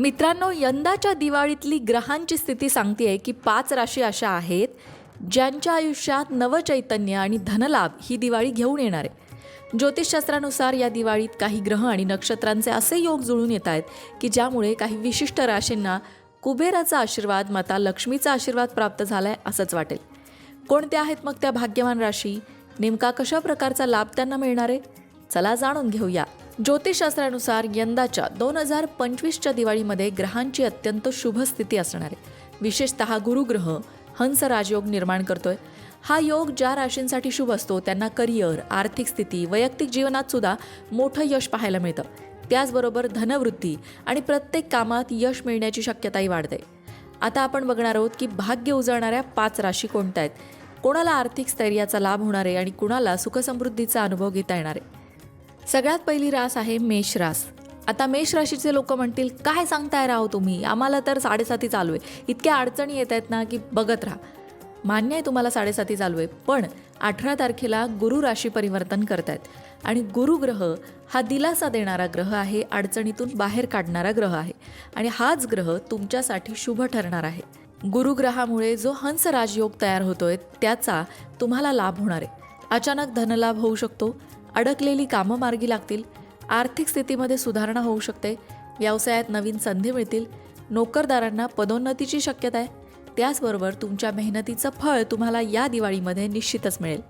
मित्रांनो यंदाच्या दिवाळीतली ग्रहांची स्थिती सांगते की पाच राशी अशा आहेत ज्यांच्या आयुष्यात नवचैतन्य आणि धनलाभ ही दिवाळी घेऊन येणार आहे. ज्योतिषशास्त्रानुसार या दिवाळीत काही ग्रह आणि नक्षत्रांचे असे योग जुळून येत आहेत की ज्यामुळे काही विशिष्ट राशींना कुबेराचा आशीर्वाद माता लक्ष्मीचा आशीर्वाद प्राप्त झालाय असंच वाटेल. कोणत्या आहेत मग त्या भाग्यवान राशी? नेमका कशा प्रकारचा लाभ त्यांना मिळणार आहे? चला जाणून घेऊया. ज्योतिषशास्त्रानुसार यंदाच्या दोन हजार पंचवीसच्या दिवाळीमध्ये ग्रहांची अत्यंत शुभ स्थिती असणार आहे. विशेषतः गुरुग्रह हंस राजयोग निर्माण करतोय. हा योग ज्या राशींसाठी शुभ असतो त्यांना करिअर आर्थिक स्थिती वैयक्तिक जीवनात सुद्धा मोठं यश पाहायला मिळतं. त्याचबरोबर धनवृद्धी आणि प्रत्येक कामात यश मिळण्याची शक्यताही वाढते. आता आपण बघणार आहोत की भाग्य उजळणाऱ्या पाच राशी कोणत्या आहेत? कोणाला आर्थिक स्थैर्याचा लाभ होणार आहे आणि कुणाला सुखसमृद्धीचा अनुभव घेता येणार आहे? सगळ्यात पहिली रास आहे मेष रास. आता मेष राशीचे लोक म्हणतील काय सांगताय राहो तुम्ही? आम्हाला तर साडेसाती चालू आहे. इतक्या अडचणी येत आहेत ना की बघत राहा. मान्य आहे तुम्हाला साडेसाती चालू आहे पण अठरा तारखेला गुरु राशी परिवर्तन करतायत. आणि गुरुग्रह हा दिलासा देणारा ग्रह आहे अडचणीतून बाहेर काढणारा ग्रह आहे. आणि हाच ग्रह तुमच्यासाठी शुभ ठरणार आहे. गुरुग्रहामुळे जो हंस राजयोग तयार होतोय त्याचा तुम्हाला लाभ होणार आहे. अचानक धनलाभ होऊ शकतो अडकलेली कामं मार्गी लागतील आर्थिक स्थितीमध्ये सुधारणा होऊ शकते व्यवसायात नवीन संधी मिळतील नोकरदारांना पदोन्नतीची शक्यता आहे त्याचबरोबर तुमच्या मेहनतीचं फळ तुम्हाला या दिवाळीमध्ये निश्चितच मिळेल.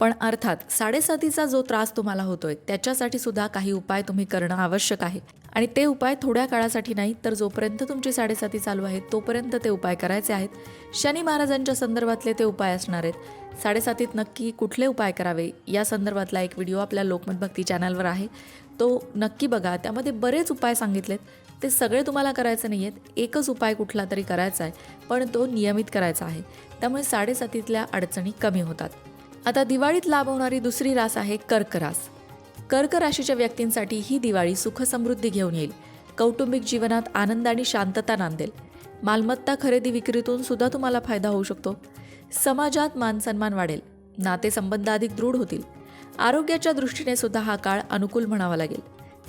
पण अर्थात साडेसातीचा जो त्रास तुम्हाला होतोय त्याच्यासाठी सुद्धा काही उपाय तुम्ही करणं आवश्यक आहे. आणि ते उपाय थोड्या काळासाठी नाही तर जोपर्यंत तुमची साडेसाती चालू आहे तोपर्यंत ते उपाय करायचे आहेत. शनी महाराजांच्या संदर्भातले ते उपाय असणार आहेत. साडेसातीत नक्की कुठले उपाय करावे? या संदर्भातला एक व्हिडिओ आपल्या लोकमत भक्ती चॅनलवर आहे. तो नक्की बघा. त्यामध्ये बरेच उपाय सांगितलेत. ते सगळे तुम्हाला करायचे नाही आहेत एकच उपाय कुठला तरी करायचा आहे पण तो नियमित करायचा आहे. त्यामुळे साडेसातीतल्या अडचणी कमी होतात. आता दिवाळीत लाभ होणारी दुसरी रास आहे कर्क रास. कर्क राशीच्या व्यक्तींसाठी ही दिवाळी सुखसमृद्धी घेऊन येईल. कौटुंबिक जीवनात आनंद आणि शांतता नांदेल. मालमत्ता खरेदी विक्रीतून सुद्धा तुम्हाला फायदा होऊ शकतो. समाजात मानसन्मान वाढेल. नातेसंबंध अधिक दृढ होतील. आरोग्याच्या दृष्टीने सुद्धा हा काळ अनुकूल म्हणावा लागेल.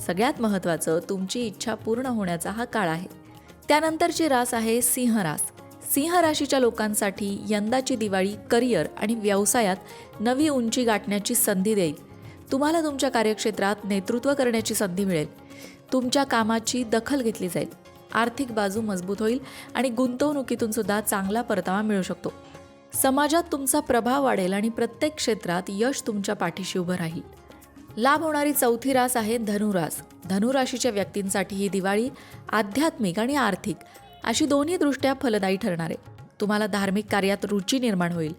सगळ्यात महत्त्वाचं तुमची इच्छा पूर्ण होण्याचा हा काळ आहे. त्यानंतरची रास आहे सिंह रास. सिंह राशीच्या लोकांसाठी यंदाची दिवाळी करिअर आणि व्यवसायात नवी उंची गाठण्याची संधी देईल. तुम्हाला तुमच्या कार्यक्षेत्रात नेतृत्व करण्याची संधी मिळेल. तुमच्या कामाची दखल घेतली जाईल. आर्थिक बाजू मजबूत होईल आणि गुंतवणुकीतून सुद्धा चांगला परतावा मिळू शकतो. समाजात तुमचा प्रभाव वाढेल आणि प्रत्येक क्षेत्रात यश तुमच्या पाठीशी उभं राहील. लाभ होणारी चौथी रास आहे धनुरास. धनुराशीच्या व्यक्तींसाठी ही दिवाळी आध्यात्मिक आणि आर्थिक अशी दोन्ही दृष्ट्या फलदायी ठरणार आहे. तुम्हाला धार्मिक कार्यात रुची निर्माण होईल.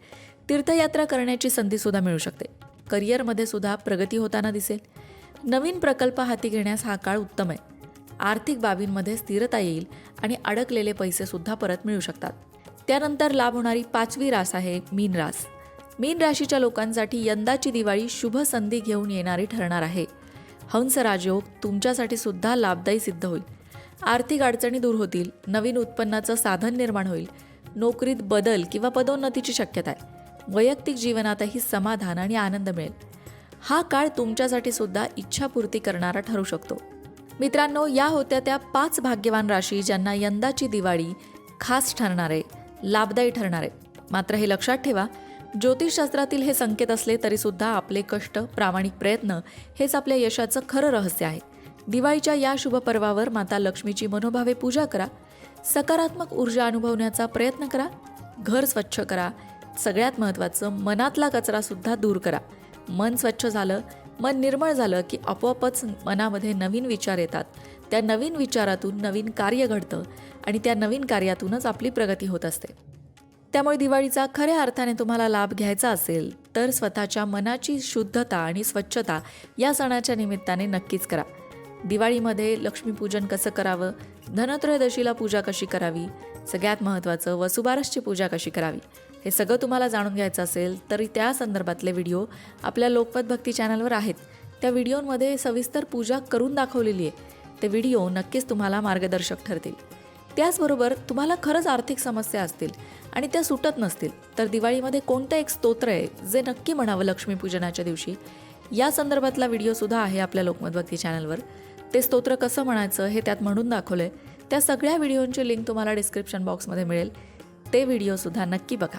तीर्थयात्रा करण्याची संधीसुद्धा मिळू शकते. करिअरमध्ये सुद्धा प्रगती होताना दिसेल. नवीन प्रकल्प हाती घेण्यास हा काळ उत्तम आहे. आर्थिक बाबींमध्ये स्थिरता येईल आणि अडकलेले पैसे सुद्धा परत मिळू शकतात. त्यानंतर लाभ होणारी पाचवी रास आहे मीन रास. मीन राशीच्या लोकांसाठी यंदाची दिवाळी शुभ संधी घेऊन येणारी ठरणार आहे. हंस राजयोग तुमच्यासाठी सुद्धा लाभदायी सिद्ध होईल. आर्थिक अडचणी दूर होतील. नवीन उत्पन्नाचं साधन निर्माण होईल. नोकरीत बदल किंवा पदोन्नतीची शक्यता आहे. वैयक्तिक जीवनातही समाधान आणि आनंद मिळेल. हा काळ तुमच्यासाठी सुद्धा इच्छापूर्ती करणारा ठरू शकतो. मित्रांनो या होत्या त्या पाच भाग्यवान राशी ज्यांना यंदाची दिवाळी खास ठरणार आहे लाभदायी ठरणार. आहे मात्र हे लक्षात ठेवा ज्योतिषशास्त्रातील हे संकेत असले तरीसुद्धा आपले कष्ट प्रामाणिक प्रयत्न हेच आपल्या यशाचं खरं रहस्य आहे. दिवाळीच्या या शुभ पर्वावर माता लक्ष्मीची मनोभावे पूजा करा. सकारात्मक ऊर्जा अनुभवण्याचा प्रयत्न करा. घर स्वच्छ करा. सगळ्यात महत्त्वाचं मनातला कचरासुद्धा दूर करा. मन स्वच्छ झालं मन निर्मळ झालं की आपोआपच मनामध्ये नवीन विचार येतात. त्या नवीन विचारातून नवीन कार्य घडतं आणि त्या नवीन कार्यातूनच आपली प्रगती होत असते. त्यामुळे दिवाळीचा खऱ्या अर्थाने तुम्हाला लाभ घ्यायचा असेल तर स्वतःच्या मनाची शुद्धता आणि स्वच्छता या सणाच्या निमित्ताने नक्कीच करा. दिवाळीमध्ये लक्ष्मीपूजन कसं करावं? धनत्रयोदशीला पूजा कशी करावी? सगळ्यात महत्त्वाचं वसुबारसची पूजा कशी करावी? हे सगळं तुम्हाला जाणून घ्यायचं असेल तरी त्या संदर्भातले व्हिडिओ आपल्या लोकपत भक्ती चॅनलवर आहेत. त्या व्हिडिओमध्ये सविस्तर पूजा करून दाखवलेली आहे. ते व्हिडिओ नक्कीच तुम्हाला मार्गदर्शक ठरतील. त्याचबरोबर तुम्हाला खरंच आर्थिक समस्या असतील आणि त्या सुटत नसतील तर दिवाळीमध्ये कोणतं एक स्तोत्र आहे जे नक्की म्हणावं लक्ष्मीपूजनाच्या दिवशी? या संदर्भातला व्हिडिओसुद्धा आहे आपल्या लोकमत भक्ती चॅनलवर. ते स्तोत्र कसं म्हणायचं हे त्यात म्हणून दाखवलं आहे त्या सगळ्या व्हिडिओंची लिंक तुम्हाला डिस्क्रिप्शन बॉक्समध्ये मिळेल. ते व्हिडिओसुद्धा नक्की बघा.